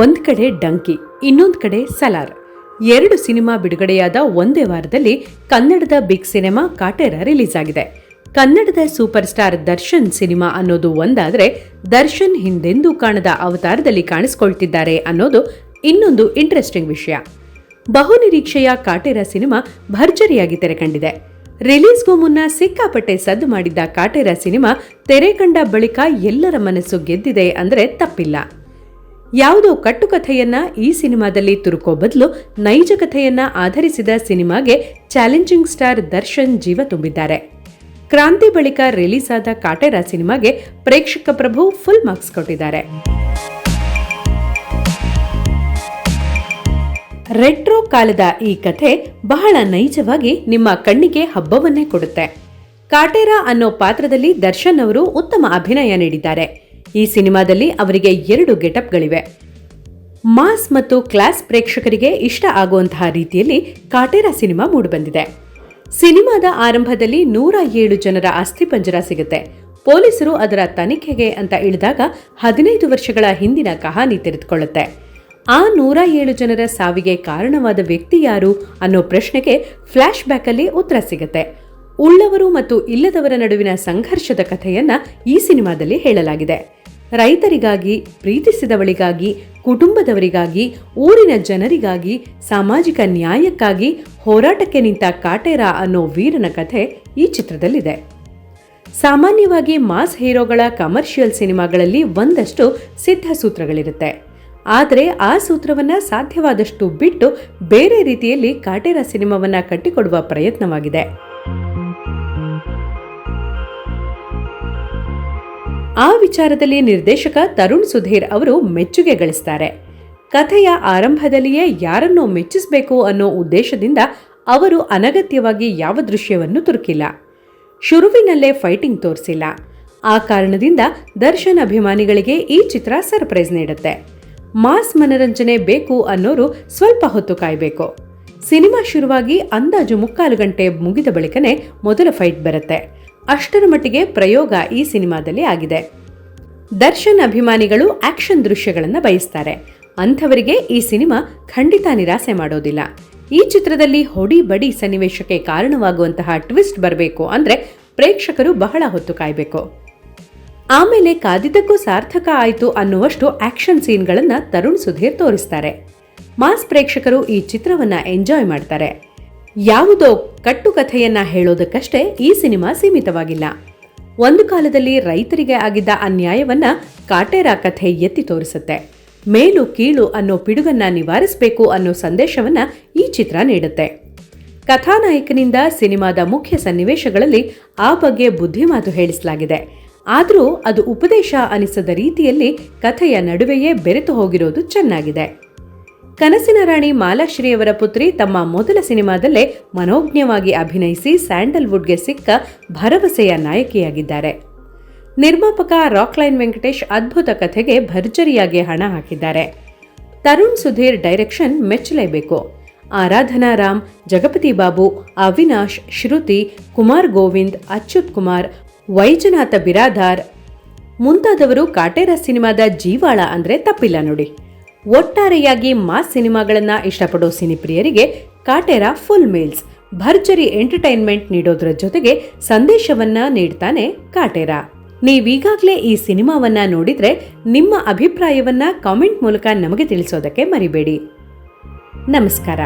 ಒಂದ್ ಕಡೆ ಡಂಕಿ, ಇನ್ನೊಂದು ಕಡೆ ಸಲಾರ್. ಎರಡು ಸಿನಿಮಾ ಬಿಡುಗಡೆಯಾದ ಒಂದೇ ವಾರದಲ್ಲಿ ಕನ್ನಡದ ಬಿಗ್ ಸಿನಿಮಾ ಕಾಟೇರ ರಿಲೀಸ್ ಆಗಿದೆ. ಕನ್ನಡದ ಸೂಪರ್ ಸ್ಟಾರ್ ದರ್ಶನ್ ಸಿನಿಮಾ ಅನ್ನೋದು ಒಂದಾದರೆ ದರ್ಶನ್ ಹಿಂದೆಂದೂ ಕಾಣದ ಅವತಾರದಲ್ಲಿ ಕಾಣಿಸ್ಕೊಳ್ತಿದ್ದಾರೆ ಅನ್ನೋದು ಇನ್ನೊಂದು ಇಂಟ್ರೆಸ್ಟಿಂಗ್ ವಿಷಯ. ಬಹುನಿರೀಕ್ಷೆಯ ಕಾಟೇರ ಸಿನಿಮಾ ಭರ್ಜರಿಯಾಗಿ ತೆರೆಕಂಡಿದೆ. ರಿಲೀಸ್ಗೂ ಮುನ್ನ ಸಿಕ್ಕಾಪಟ್ಟೆ ಸದ್ದು ಮಾಡಿದ್ದ ಕಾಟೇರ ಸಿನಿಮಾ ತೆರೆ ಕಂಡ ಬಳಿಕ ಎಲ್ಲರ ಮನಸ್ಸು ಗೆದ್ದಿದೆ ಅಂದರೆ ತಪ್ಪಿಲ್ಲ. ಯಾವುದೋ ಕಟ್ಟುಕಥೆಯನ್ನ ಈ ಸಿನಿಮಾದಲ್ಲಿ ತುರುಕೋ ಬದಲು ನೈಜ ಕಥೆಯನ್ನ ಆಧರಿಸಿದ ಸಿನಿಮಾಗೆ ಚಾಲೆಂಜಿಂಗ್ ಸ್ಟಾರ್ ದರ್ಶನ್ ಜೀವ ತುಂಬಿದ್ದಾರೆ. ಕ್ರಾಂತಿ ಬಳಿಕ ರಿಲೀಸ್ ಆದ ಕಾಟೇರ ಸಿನಿಮಾಗೆ ಪ್ರೇಕ್ಷಕ ಪ್ರಭು ಫುಲ್ ಮಾರ್ಕ್ಸ್ ಕೊಟ್ಟಿದ್ದಾರೆ. ರೆಟ್ರೋ ಕಾಲದ ಈ ಕಥೆ ಬಹಳ ನೈಜವಾಗಿ ನಿಮ್ಮ ಕಣ್ಣಿಗೆ ಹಬ್ಬವನ್ನೇ ಕೊಡುತ್ತೆ. ಕಾಟೇರ ಅನ್ನೋ ಪಾತ್ರದಲ್ಲಿ ದರ್ಶನ್ ಅವರು ಉತ್ತಮ ಅಭಿನಯ ನೀಡಿದ್ದಾರೆ. ಈ ಸಿನಿಮಾದಲ್ಲಿ ಅವರಿಗೆ ಎರಡು ಗೆಟಪ್ಗಳಿವೆ. ಮಾಸ್ ಮತ್ತು ಕ್ಲಾಸ್ ಪ್ರೇಕ್ಷಕರಿಗೆ ಇಷ್ಟ ಆಗುವಂತಹ ರೀತಿಯಲ್ಲಿ ಕಾಟೇರ ಸಿನಿಮಾ ಮೂಡಿಬಂದಿದೆ. ಸಿನಿಮಾದ ಆರಂಭದಲ್ಲಿ ನೂರ ಏಳು ಜನರ ಅಸ್ಥಿಪಂಜರ ಸಿಗುತ್ತೆ. ಪೊಲೀಸರು ಅದರ ತನಿಖೆಗೆ ಅಂತ ಇಳಿದಾಗ ಹದಿನೈದು ವರ್ಷಗಳ ಹಿಂದಿನ ಕಹಾನಿ ತೆರೆದುಕೊಳ್ಳುತ್ತೆ. ಆ ನೂರ ಏಳು ಜನರ ಸಾವಿಗೆ ಕಾರಣವಾದ ವ್ಯಕ್ತಿ ಯಾರು ಅನ್ನೋ ಪ್ರಶ್ನೆಗೆ ಫ್ಲಾಶ್ ಬ್ಯಾಕಲ್ಲಿ ಉತ್ತರ ಸಿಗುತ್ತೆ. ಉಳ್ಳವರು ಮತ್ತು ಇಲ್ಲದವರ ನಡುವಿನ ಸಂಘರ್ಷದ ಕಥೆಯನ್ನ ಈ ಸಿನಿಮಾದಲ್ಲಿ ಹೇಳಲಾಗಿದೆ. ರೈತರಿಗಾಗಿ, ಪ್ರೀತಿಸಿದವಳಿಗಾಗಿ, ಕುಟುಂಬದವರಿಗಾಗಿ, ಊರಿನ ಜನರಿಗಾಗಿ, ಸಾಮಾಜಿಕ ನ್ಯಾಯಕ್ಕಾಗಿ ಹೋರಾಟಕ್ಕೆ ನಿಂತ ಕಾಟೇರ ಅನ್ನೋ ವೀರನ ಕಥೆ ಈ ಚಿತ್ರದಲ್ಲಿದೆ. ಸಾಮಾನ್ಯವಾಗಿ ಮಾಸ್ ಹೀರೋಗಳ ಕಮರ್ಷಿಯಲ್ ಸಿನಿಮಾಗಳಲ್ಲಿ ಒಂದಷ್ಟು ಸಿದ್ಧ ಸೂತ್ರಗಳಿರುತ್ತೆ ಆದರೆ ಆ ಸೂತ್ರವನ್ನ ಸಾಧ್ಯವಾದಷ್ಟು ಬಿಟ್ಟು ಬೇರೆ ರೀತಿಯಲ್ಲಿ ಕಾಟೇರ ಸಿನಿಮಾವನ್ನ ಕಟ್ಟಿಕೊಡುವ ಪ್ರಯತ್ನವಾಗಿದೆ. ಆ ವಿಚಾರದಲ್ಲಿ ನಿರ್ದೇಶಕ ತರುಣ್ ಸುಧೀರ್ ಅವರು ಮೆಚ್ಚುಗೆ ಗಳಿಸ್ತಾರೆ. ಕಥೆಯ ಆರಂಭದಲ್ಲಿಯೇ ಯಾರನ್ನೋ ಮೆಚ್ಚಿಸಬೇಕು ಅನ್ನೋ ಉದ್ದೇಶದಿಂದ ಅವರು ಅನಗತ್ಯವಾಗಿ ಯಾವ ದೃಶ್ಯವನ್ನು ತುರುಕಿಲ್ಲ. ಶುರುವಿನಲ್ಲೇ ಫೈಟಿಂಗ್ ತೋರಿಸಿಲ್ಲ. ಆ ಕಾರಣದಿಂದ ದರ್ಶನ್ ಅಭಿಮಾನಿಗಳಿಗೆ ಈ ಚಿತ್ರ ಸರ್ಪ್ರೈಸ್ ನೀಡುತ್ತೆ. ಮಾಸ್ ಮನರಂಜನೆ ಬೇಕು ಅನ್ನೋರು ಸ್ವಲ್ಪ ಹೊತ್ತು ಕಾಯಬೇಕು. ಸಿನಿಮಾ ಶುರುವಾಗಿ ಅಂದಾಜು ಮುಕ್ಕಾಲು ಗಂಟೆ ಮುಗಿದ ಬಳಿಕನೇ ಮೊದಲ ಫೈಟ್ ಬರುತ್ತೆ. ಅಷ್ಟರ ಮಟ್ಟಿಗೆ ಪ್ರಯೋಗ ಈ ಸಿನಿಮಾದಲ್ಲಿ ಆಗಿದೆ. ದರ್ಶನ್ ಅಭಿಮಾನಿಗಳು ಆಕ್ಷನ್ ದೃಶ್ಯಗಳನ್ನು ಬಯಸ್ತಾರೆ. ಅಂಥವರಿಗೆ ಈ ಸಿನಿಮಾ ಖಂಡಿತ ನಿರಾಸೆ ಮಾಡೋದಿಲ್ಲ. ಈ ಚಿತ್ರದಲ್ಲಿ ಹೊಡಿ ಬಡಿ ಸನ್ನಿವೇಶಕ್ಕೆ ಕಾರಣವಾಗುವಂತಹ ಟ್ವಿಸ್ಟ್ ಬರಬೇಕು ಅಂದರೆ ಪ್ರೇಕ್ಷಕರು ಬಹಳ ಹೊತ್ತು ಕಾಯಬೇಕು. ಆಮೇಲೆ ಕಾದಿದ್ದಕ್ಕೂ ಸಾರ್ಥಕ ಆಯಿತು ಅನ್ನುವಷ್ಟು ಆಕ್ಷನ್ ಸೀನ್ಗಳನ್ನು ತರುಣ್ ಸುಧೀರ್ ತೋರಿಸ್ತಾರೆ. ಮಾಸ್ ಪ್ರೇಕ್ಷಕರು ಈ ಚಿತ್ರವನ್ನು ಎಂಜಾಯ್ ಮಾಡ್ತಾರೆ. ಯಾವುದೋ ಕಟ್ಟುಕಥೆಯನ್ನ ಹೇಳೋದಕ್ಕಷ್ಟೇ ಈ ಸಿನಿಮಾ ಸೀಮಿತವಾಗಿಲ್ಲ. ಒಂದು ಕಾಲದಲ್ಲಿ ರೈತರಿಗೆ ಆಗಿದ್ದ ಅನ್ಯಾಯವನ್ನ ಕಾಟೇರ ಕಥೆ ಎತ್ತಿ ತೋರಿಸುತ್ತೆ. ಮೇಲು ಕೀಳು ಅನ್ನೋ ಪಿಡುಗನ್ನ ನಿವಾರಿಸಬೇಕು ಅನ್ನೋ ಸಂದೇಶವನ್ನ ಈ ಚಿತ್ರ ನೀಡುತ್ತೆ. ಕಥಾನಾಯಕನಿಂದ ಸಿನಿಮಾದ ಮುಖ್ಯ ಸನ್ನಿವೇಶಗಳಲ್ಲಿ ಆ ಬಗ್ಗೆ ಬುದ್ಧಿಮಾತು ಹೇಳಿಸಲಾಗಿದೆ. ಆದರೂ ಅದು ಉಪದೇಶ ಅನಿಸದ ರೀತಿಯಲ್ಲಿ ಕಥೆಯ ನಡುವೆಯೇ ಬೆರೆತು ಹೋಗಿರೋದು ಚೆನ್ನಾಗಿದೆ. ಕನಸಿನ ರಾಣಿ ಮಾಲಾಶ್ರೀಯವರ ಪುತ್ರಿ ತಮ್ಮ ಮೊದಲ ಸಿನಿಮಾದಲ್ಲೇ ಮನೋಜ್ಞವಾಗಿ ಅಭಿನಯಿಸಿ ಸ್ಯಾಂಡಲ್ವುಡ್ಗೆ ಸಿಕ್ಕ ಭರವಸೆಯ ನಾಯಕಿಯಾಗಿದ್ದಾರೆ. ನಿರ್ಮಾಪಕ ರಾಕ್ಲೈನ್ ವೆಂಕಟೇಶ್ ಅದ್ಭುತ ಕಥೆಗೆ ಭರ್ಜರಿಯಾಗಿ ಹಣ ಹಾಕಿದ್ದಾರೆ. ತರುಣ್ ಸುಧೀರ್ ಡೈರೆಕ್ಷನ್ ಮೆಚ್ಚಲೇಬೇಕು. ಆರಾಧನಾ ರಾಮ್, ಜಗಪತಿ ಬಾಬು, ಅವಿನಾಶ್, ಶ್ರುತಿ, ಕುಮಾರ್ ಗೋವಿಂದ್, ಅಚ್ಯುತ್ ಕುಮಾರ್, ವೈಜನಾಥ ಬಿರಾದಾರ್ ಮುಂತಾದವರು ಕಾಟೇರ ಸಿನಿಮಾದ ಜೀವಾಳ ಅಂದ್ರೆ ತಪ್ಪಿಲ್ಲ ನೋಡಿ. ಒಟ್ಟಾರೆಯಾಗಿ ಮಾಸ್ ಸಿನಿಮಾಗಳನ್ನು ಇಷ್ಟಪಡೋ ಸಿನಿಪ್ರಿಯರಿಗೆ ಕಾಟೇರ ಫುಲ್ ಮೇಲ್ಸ್, ಭರ್ಜರಿ ಎಂಟರ್ಟೈನ್ಮೆಂಟ್ ನೀಡೋದ್ರ ಜೊತೆಗೆ ಸಂದೇಶವನ್ನ ನೀಡ್ತಾನೆ ಕಾಟೇರ. ನೀವೀಗಾಗಲೇ ಈ ಸಿನಿಮಾವನ್ನ ನೋಡಿದ್ರೆ ನಿಮ್ಮ ಅಭಿಪ್ರಾಯವನ್ನ ಕಾಮೆಂಟ್ ಮೂಲಕ ನಮಗೆ ತಿಳಿಸೋದಕ್ಕೆ ಮರಿಬೇಡಿ. ನಮಸ್ಕಾರ.